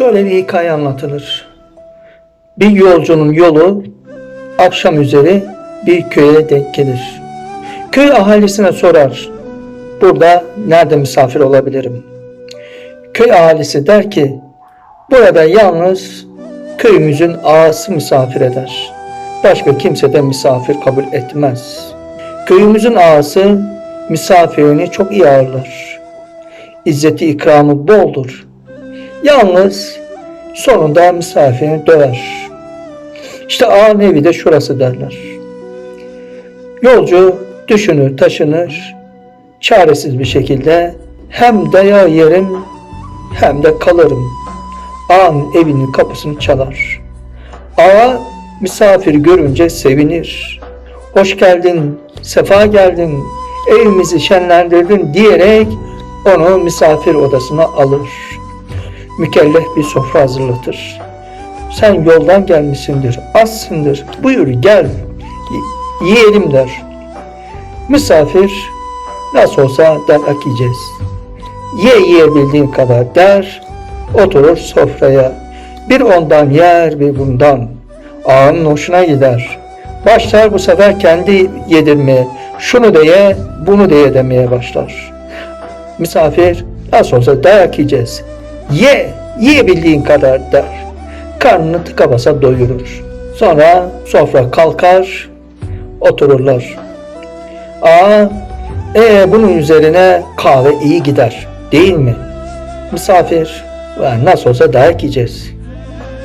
Şöyle bir hikaye anlatılır. Bir yolcunun yolu akşam üzeri bir köye denk gelir. Köy ahalisine sorar. Burada nerede misafir olabilirim? Köy ahalisi der ki burada yalnız köyümüzün ağası misafir eder. Başka kimse de misafir kabul etmez. Köyümüzün ağası misafirini çok iyi ağırlar. İzzeti ikramı boldur. Yalnız sonunda misafirini döver. İşte ağanın evi de şurası derler. Yolcu düşünür, taşınır, çaresiz bir şekilde hem dayağı yerim hem de kalırım. Ağanın evinin kapısını çalar. Ağa misafir görünce sevinir. Hoş geldin, sefa geldin, evimizi şenlendirdin diyerek onu misafir odasına alır. Mükellef bir sofra hazırlatır. Sen yoldan gelmişsindir, azsındır, buyur gel, yiyelim der. Misafir nasıl olsa dayak yiyeceğiz. Ye yiyebildiğin kadar der, oturur sofraya. Bir ondan yer bir bundan. Ağanın hoşuna gider. Başlar bu sefer kendi yedirmeye. Şunu da ye, bunu da ye demeye başlar. Misafir nasıl olsa dayak yiyeceğiz. Ye, yiyebildiğin kadar der. Karnını tıka basa doyurur. Sonra sofra kalkar, otururlar. Aa, e, bunun üzerine kahve iyi gider, değil mi? Misafir, "Ulan nasıl olsa dayak yiyeceğiz.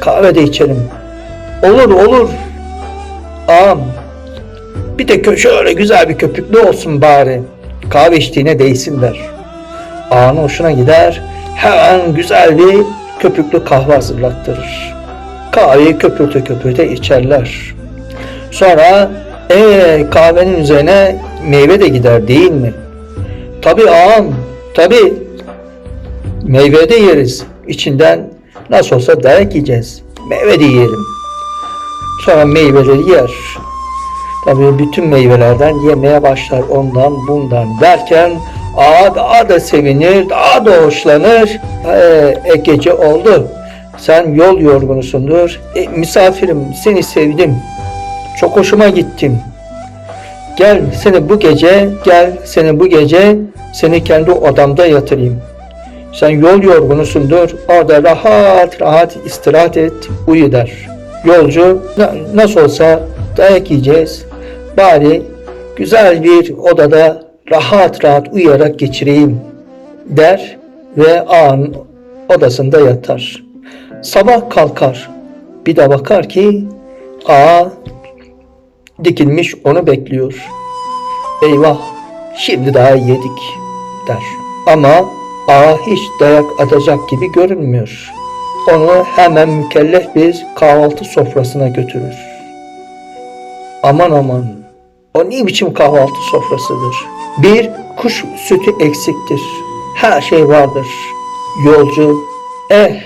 Kahve de içelim. Olur, olur. Ağam, bir de şöyle güzel bir köpüklü olsun bari. Kahve içtiğine değsin der. Ağanın hoşuna gider, hemen güzel bir köpüklü kahve hazırlattırır. Kahveyi köpürte köpürte içerler. Sonra ee, kahvenin üzerine meyve de gider değil mi? Tabi ağam, tabi. Meyve de yeriz. İçinden nasıl olsa dayak yiyeceğiz. Meyve de yiyelim. Sonra meyveleri yer. Tabii bütün meyvelerden yemeye başlar ondan bundan derken ağa daha da sevinir, daha da hoşlanır. Ee, e, gece oldu. Sen yol yorgunusundur. E, misafirim seni sevdim. Çok hoşuma gittim. Gel seni bu gece, gel seni bu gece seni kendi odamda yatırayım. Sen yol yorgunusundur. Orada rahat rahat istirahat et, uyu der. Yolcu "Na- nasıl olsa dayak yiyeceğiz. Bari güzel bir odada rahat rahat uyuyarak geçireyim der ve ağanın odasında yatar. Sabah kalkar. Bir de bakar ki ağa dikilmiş onu bekliyor. Eyvah şimdi daha yedik der. Ama ağa hiç dayak atacak gibi görünmüyor. Onu hemen mükellef bir kahvaltı sofrasına götürür. Aman aman o ne biçim kahvaltı sofrasıdır. Bir kuş sütü eksiktir. Her şey vardır. Yolcu eh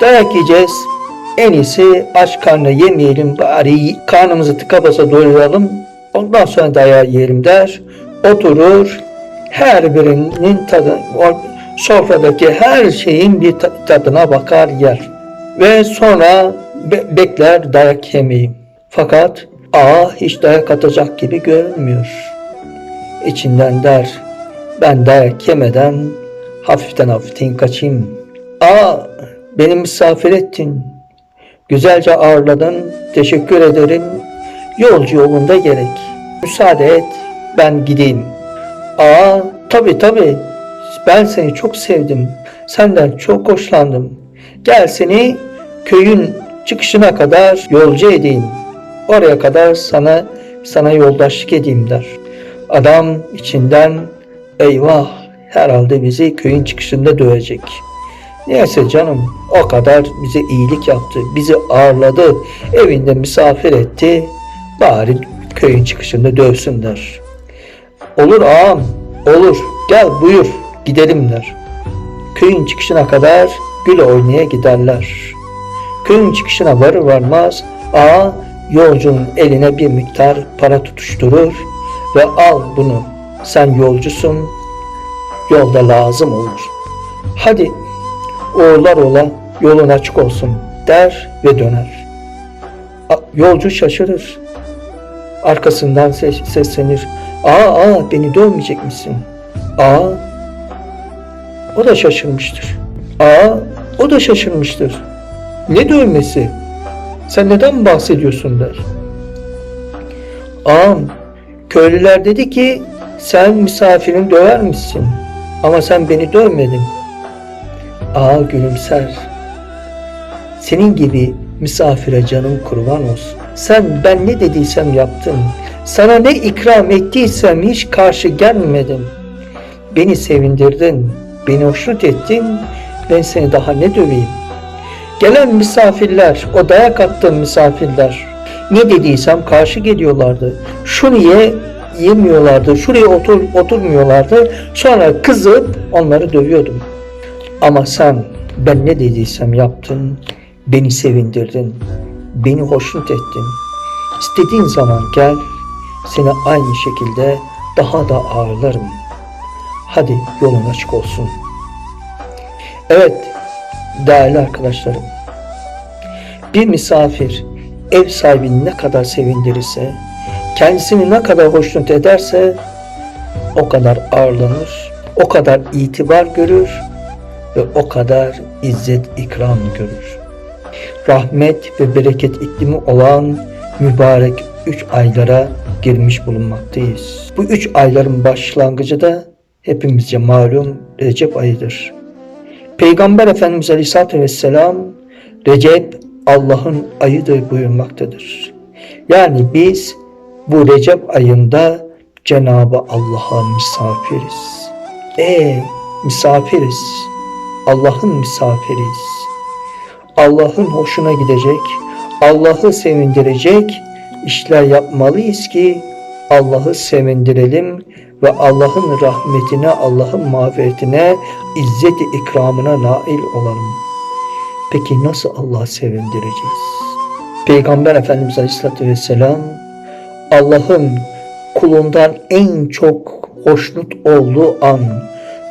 dayak yiyeceğiz. En iyisi aç karnına yemeyelim bari karnımızı tıka basa doyuralım. Ondan sonra dayağı yiyelim der. Oturur her birinin tadı sofradaki her şeyin bir ta- tadına bakar yer. Ve sonra be- bekler dayak yemeyi. Fakat ağa hiç dayak atacak gibi görünmüyor. İçinden der ben dayak yemeden hafiften hafiften kaçayım. Aa beni misafir ettin. Güzelce ağırladın. Teşekkür ederim. Yolcu yolunda gerek. Müsaade et ben gideyim. Aa tabi tabi ben seni çok sevdim. Senden çok hoşlandım. Gel seni köyün çıkışına kadar yolcu edeyim. Oraya kadar sana sana yoldaşlık edeyim der. Adam içinden eyvah herhalde bizi köyün çıkışında dövecek. Neyse canım o kadar bize iyilik yaptı, bizi ağırladı, evinde misafir etti. Bari köyün çıkışında dövsün der. Olur ağam, olur. Gel buyur, gidelim der. Köyün çıkışına kadar gül oynaya giderler. Köyün çıkışına varır varmaz ağa yolcunun eline bir miktar para tutuşturur ve al bunu. Sen yolcusun, yolda lazım olur. Hadi uğurlar ola yolun açık olsun der ve döner. Yolcu şaşırır. Arkasından ses, seslenir. Aa, aa beni dövmeyecek misin? Aa, o da şaşırmıştır. Aa, o da şaşırmıştır. Ne dövmesi? Sen neden bahsediyorsun der. Ağam, köylüler dedi ki sen misafirini döver misin? Ama sen beni dövmedin. Ağa gülümser. Senin gibi misafire canım kurban olsun. Sen ben ne dediysem yaptın. Sana ne ikram ettiysem hiç karşı gelmedim. Beni sevindirdin, beni hoşnut ettin. Ben seni daha ne döveyim? Gelen misafirler, o dayak attığım misafirler ne dediysem karşı geliyorlardı. Şunu ye, yemiyorlardı. Şuraya otur, oturmuyorlardı. Sonra kızıp onları dövüyordum. Ama sen ben ne dediysem yaptın. Beni sevindirdin. Beni hoşnut ettin. İstediğin zaman gel. Seni aynı şekilde daha da ağırlarım. Hadi yolun açık olsun. Evet değerli arkadaşlarım. Bir misafir ev sahibini ne kadar sevindirirse, kendisini ne kadar hoşnut ederse o kadar ağırlanır, o kadar itibar görür ve o kadar izzet ikram görür. Rahmet ve bereket iklimi olan mübarek üç aylara girmiş bulunmaktayız. Bu üç ayların başlangıcı da hepimizce malum Recep ayıdır. Peygamber Efendimiz Aleyhisselatü Vesselam Recep Allah'ın ayıdır buyurmaktadır. Yani biz bu Recep ayında Cenabı Allah'a misafiriz. E misafiriz. Allah'ın misafiriyiz. Allah'ın hoşuna gidecek, Allah'ı sevindirecek işler yapmalıyız ki Allah'ı sevindirelim ve Allah'ın rahmetine, Allah'ın mağfiretine, izzeti ikramına nail olalım. Peki nasıl Allah'ı sevindireceğiz? Peygamber Efendimiz Aleyhisselatü Vesselam Allah'ın kulundan en çok hoşnut olduğu an,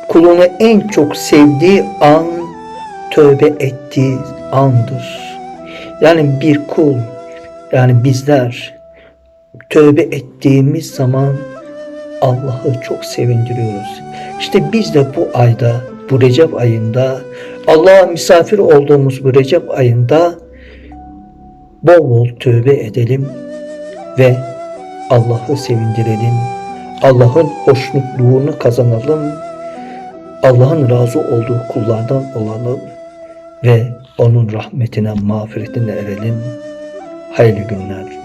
kulunu en çok sevdiği an, tövbe ettiği andır. Yani bir kul, yani bizler tövbe ettiğimiz zaman Allah'ı çok sevindiriyoruz. İşte biz de bu ayda, bu Recep ayında, Allah'a misafir olduğumuz bu Recep ayında bol bol tövbe edelim ve Allah'ı sevindirelim. Allah'ın hoşnutluğunu kazanalım. Allah'ın razı olduğu kullardan olalım ve onun rahmetine, mağfiretine erelim. Hayırlı günler.